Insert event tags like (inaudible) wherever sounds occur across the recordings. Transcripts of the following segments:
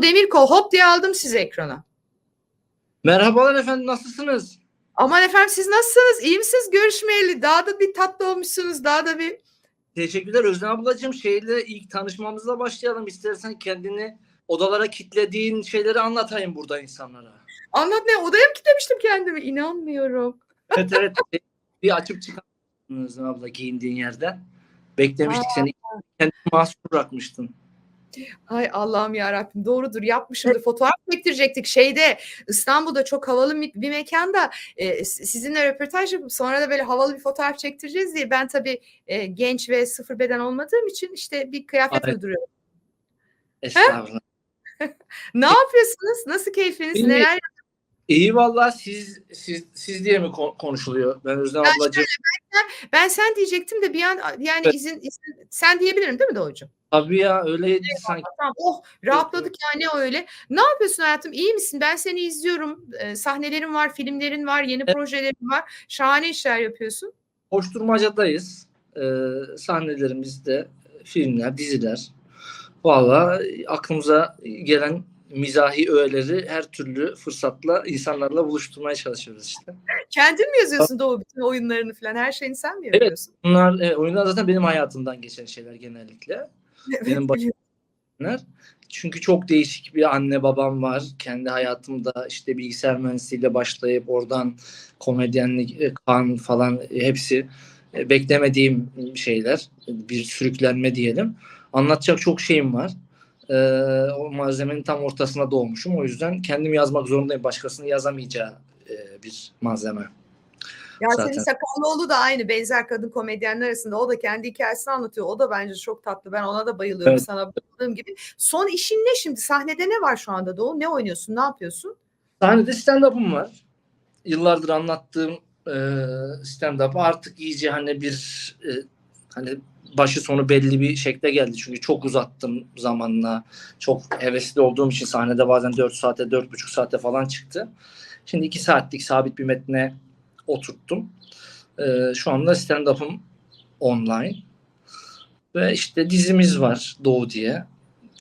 Doğu Demirkol hop diye aldım sizi ekrana. Merhabalar efendim nasılsınız? Aman efendim siz nasılsınız? İyi misiniz? Görüşmeyeli. Daha da bir tatlı olmuşsunuz. Daha da bir Teşekkürler Özlem ablacığım. Şeyle ilk tanışmamızla başlayalım. İstersen kendini odalara kitlediğin şeyleri anlatayım burada insanlara. anlat ne? Odaya mı kilitlemiştim kendimi? İnanmıyorum. Evet evet. (laughs) bir açıp çıkartmışsın Özlem abla giyindiğin yerden. Beklemiştik seni. Kendini mahsur bırakmıştın. Ay Allah'ım ya Rabbim doğrudur yapmışımdır. Fotoğraf çektirecektik şeyde İstanbul'da çok havalı bir, bir mekanda e, sizinle röportaj yapıp sonra da böyle havalı bir fotoğraf çektireceğiz diye ben tabii e, genç ve sıfır beden olmadığım için işte bir kıyafet Evet. uyduruyorum. Estağfurullah. (laughs) Ne yapıyorsunuz? Nasıl keyfiniz? İyi. Neler İyi vallahi siz siz siz diye mi kon- konuşuluyor? Ben Özlem Ben ablacığım. Ben sen diyecektim de bir an yani izin, izin sen diyebilirim değil mi Doğucuğum? Tabii ya öyleydi sanki. Tamam. Oh rahatladık ya ne öyle. Ne yapıyorsun hayatım? İyi misin? Ben seni izliyorum. Ee, sahnelerin var, filmlerin var, yeni Evet. projelerin var. Şahane işler yapıyorsun. Koşturmacadayız. Ee, sahnelerimizde filmler, diziler. Valla aklımıza gelen mizahi öğeleri her türlü fırsatla insanlarla buluşturmaya çalışıyoruz işte. Kendin mi yazıyorsun Doğu bütün oyunlarını falan? Her şeyini sen mi Evet. yapıyorsun? Bunlar e, oyunlar zaten benim hayatımdan geçen şeyler genellikle. Benim baş- biliyorum. Bunlar. Çünkü çok değişik bir anne babam var. Kendi hayatımda işte bilgisayar mühendisliğiyle başlayıp oradan komedyenlik, e, kan falan e, hepsi e, beklemediğim şeyler. Bir sürüklenme diyelim. Anlatacak çok şeyim var. O malzemenin tam ortasına doğmuşum. O yüzden kendim yazmak zorundayım. Başkasının yazamayacağı bir malzeme. Yasemin Zaten. Sakallıoğlu da aynı benzer kadın komedyenler arasında. O da kendi hikayesini anlatıyor. O da bence çok tatlı. Ben ona da bayılıyorum. Evet. Sana bayıldığım gibi. Son işin ne şimdi? Sahnede ne var şu anda Doğu? Ne oynuyorsun? Ne yapıyorsun? Sahnede stand-up'ım var. Yıllardır anlattığım e, stand-up artık iyice hani bir e, hani başı sonu belli bir şekle geldi. Çünkü çok uzattım zamanla. Çok hevesli olduğum için sahnede bazen 4 saate, 4,5 saate falan çıktı. Şimdi 2 saatlik sabit bir metne oturttum. E, şu anda stand-up'ım online. Ve işte dizimiz var Doğu diye.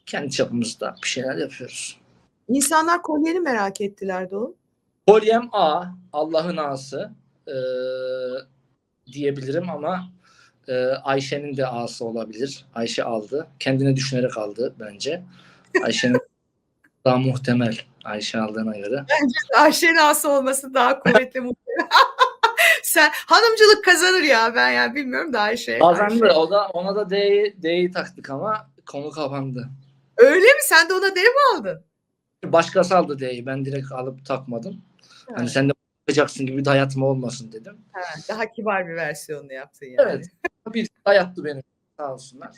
Kendi çapımızda bir şeyler yapıyoruz. İnsanlar kolyeni merak ettiler Doğu. Kolyem A, Allah'ın A'sı e, diyebilirim ama e, Ayşe'nin de A'sı olabilir. Ayşe aldı. Kendine düşünerek aldı bence. Ayşe'nin (laughs) daha muhtemel Ayşe aldığına göre. Ayşe'nin ası olması daha kuvvetli muhtemelen. (laughs) Sen hanımcılık kazanır ya ben ya bilmiyorum da Ayşe. Kazandı. Ayşe. O da ona da D'yi D'yi taktık ama konu kapandı. Öyle mi? Sen de ona D mi aldın? Başkası aldı D'yi. Ben direkt alıp takmadım. Hani sen de yapacaksın gibi dayatma olmasın dedim. Ha, daha kibar bir versiyonunu yaptın yani. Evet. Bir dayattı beni. Sağ olsunlar.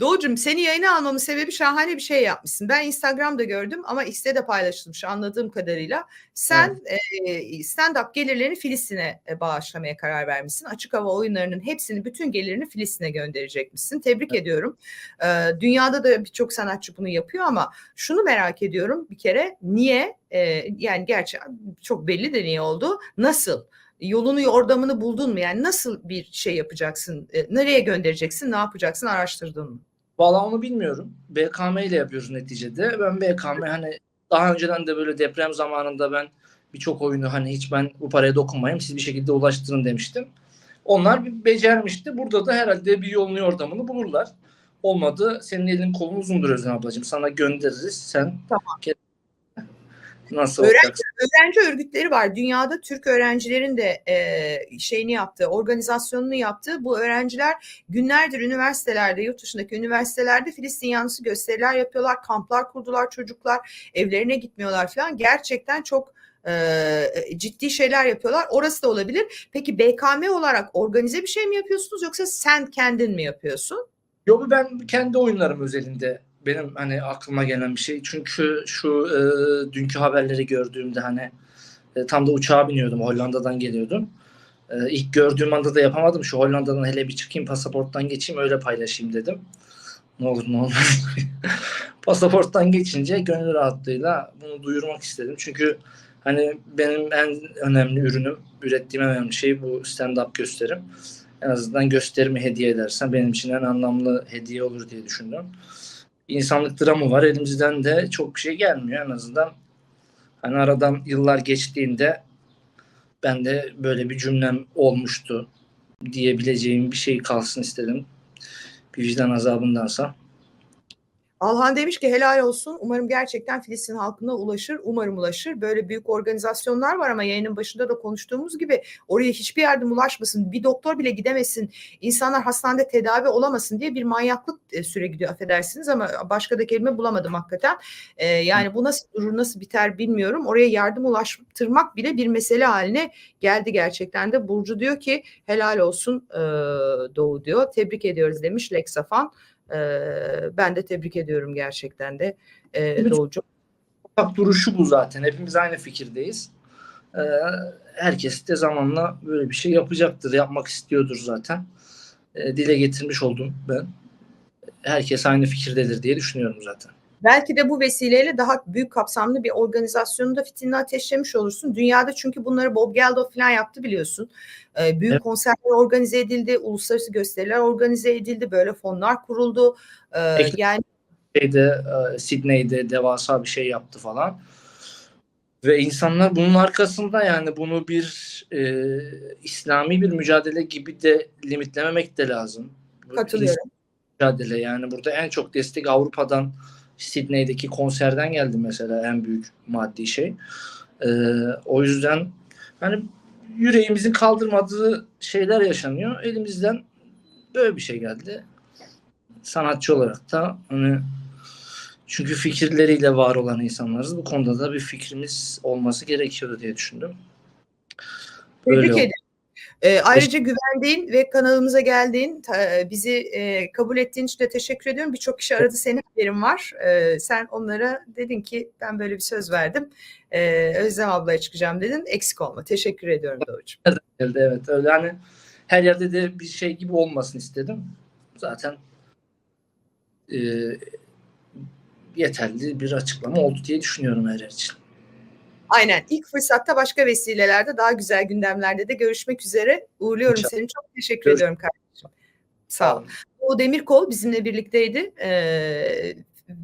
Doğucum seni yayına almamın sebebi şahane bir şey yapmışsın. Ben Instagram'da gördüm ama X'te de paylaşılmış anladığım kadarıyla. Sen e, stand-up gelirlerini Filistin'e e, bağışlamaya karar vermişsin. Açık hava oyunlarının hepsini, bütün gelirini Filistin'e gönderecekmişsin. Tebrik ediyorum. E, dünyada da birçok sanatçı bunu yapıyor ama şunu merak ediyorum bir kere niye? E, yani gerçi çok belli de niye oldu. Nasıl? Yolunu yordamını buldun mu? Yani nasıl bir şey yapacaksın? E, nereye göndereceksin? Ne yapacaksın? Araştırdın mı? Valla onu bilmiyorum. BKM ile yapıyoruz neticede. Ben BKM hani daha önceden de böyle deprem zamanında ben birçok oyunu hani hiç ben bu paraya dokunmayayım siz bir şekilde ulaştırın demiştim. Onlar bir becermişti. Burada da herhalde bir yolunu yordamını bulurlar. Olmadı senin elin kolun uzundur Özlem ablacığım. Sana göndeririz. Sen Tamam. Nasıl Öğrenci-? Öğrenci örgütleri var. Dünyada Türk öğrencilerin de e, şeyini yaptığı, organizasyonunu yaptığı bu öğrenciler günlerdir üniversitelerde, yurt dışındaki üniversitelerde Filistin yanlısı gösteriler yapıyorlar, kamplar kurdular çocuklar, evlerine gitmiyorlar falan. Gerçekten çok e, ciddi şeyler yapıyorlar. Orası da olabilir. Peki BKM olarak organize bir şey mi yapıyorsunuz yoksa sen kendin mi yapıyorsun? Yok ben kendi oyunlarım özelinde benim hani aklıma gelen bir şey. Çünkü şu e, dünkü haberleri gördüğümde hani e, tam da uçağa biniyordum. Hollanda'dan geliyordum. E, ilk gördüğüm anda da yapamadım. Şu Hollanda'dan hele bir çıkayım pasaporttan geçeyim öyle paylaşayım dedim. Ne olur ne olmaz. (laughs) Pasaporttan geçince gönül rahatlığıyla bunu duyurmak istedim. Çünkü hani benim en önemli ürünüm, ürettiğim en önemli şey bu stand-up gösterim. En azından gösterimi hediye edersen benim için en anlamlı hediye olur diye düşündüm. İnsanlık dramı var. Elimizden de çok şey gelmiyor en azından. Hani aradan yıllar geçtiğinde ben de böyle bir cümlem olmuştu diyebileceğim bir şey kalsın istedim. Bir vicdan azabındansa. Alhan demiş ki helal olsun. Umarım gerçekten Filistin halkına ulaşır. Umarım ulaşır. Böyle büyük organizasyonlar var ama yayının başında da konuştuğumuz gibi oraya hiçbir yardım ulaşmasın. Bir doktor bile gidemesin. İnsanlar hastanede tedavi olamasın diye bir manyaklık e, süre gidiyor affedersiniz ama başka da kelime bulamadım hakikaten. Ee, yani bu nasıl durur nasıl biter bilmiyorum. Oraya yardım ulaştırmak bile bir mesele haline geldi gerçekten de. Burcu diyor ki helal olsun e, Doğu diyor. Tebrik ediyoruz demiş Leksafan. Ben de tebrik ediyorum gerçekten de e. Doğucu. Bak duruşu bu zaten. Hepimiz aynı fikirdeyiz. Herkes de zamanla böyle bir şey yapacaktır. Yapmak istiyordur zaten. Dile getirmiş oldum ben. Herkes aynı fikirdedir diye düşünüyorum zaten. Belki de bu vesileyle daha büyük kapsamlı bir organizasyonu da fitilini ateşlemiş olursun. Dünyada çünkü bunları Bob Geldof falan yaptı biliyorsun. Ee, büyük Evet. konserler organize edildi, uluslararası gösteriler organize edildi, böyle fonlar kuruldu. Ee, Peki. yani Şeyde, e, Sydney'de devasa bir şey yaptı falan. Ve insanlar bunun arkasında yani bunu bir e, İslami bir mücadele gibi de limitlememek de lazım. Katılıyorum. mücadele yani burada en çok destek Avrupa'dan Sydney'deki konserden geldi mesela en büyük maddi şey. Ee, o yüzden hani yüreğimizin kaldırmadığı şeyler yaşanıyor. Elimizden böyle bir şey geldi. Sanatçı olarak da hani çünkü fikirleriyle var olan insanlarız. Bu konuda da bir fikrimiz olması gerekiyordu diye düşündüm. Böyle Tebrik ederim. Ee, ayrıca güvendiğin ve kanalımıza geldiğin, ta- bizi e, kabul ettiğin için de teşekkür ediyorum. Birçok kişi aradı, senin haberin var. Ee, sen onlara dedin ki ben böyle bir söz verdim. Ee, Özlem ablaya çıkacağım dedin. Eksik olma. Teşekkür ediyorum Doğucuğum. geldi evet öyle hani her yerde de bir şey gibi olmasın istedim. Zaten e, yeterli bir açıklama oldu diye düşünüyorum her yer için. Aynen. İlk fırsatta başka vesilelerde daha güzel gündemlerde de görüşmek üzere. Uğurluyorum İnşallah. seni. Çok teşekkür Görüş- ediyorum kardeşim. Sağ ol. O Demirkol bizimle birlikteydi Ee,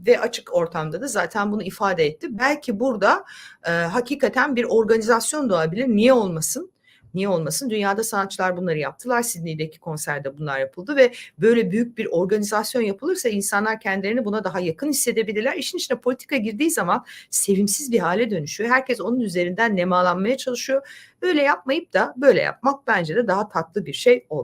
ve açık ortamda da zaten bunu ifade etti. Belki burada e, hakikaten bir organizasyon doğabilir. Niye olmasın? Niye olmasın? Dünyada sanatçılar bunları yaptılar. Sydney'deki konserde bunlar yapıldı ve böyle büyük bir organizasyon yapılırsa insanlar kendilerini buna daha yakın hissedebilirler. İşin içine politika girdiği zaman sevimsiz bir hale dönüşüyor. Herkes onun üzerinden nemalanmaya çalışıyor. Öyle yapmayıp da böyle yapmak bence de daha tatlı bir şey oldu.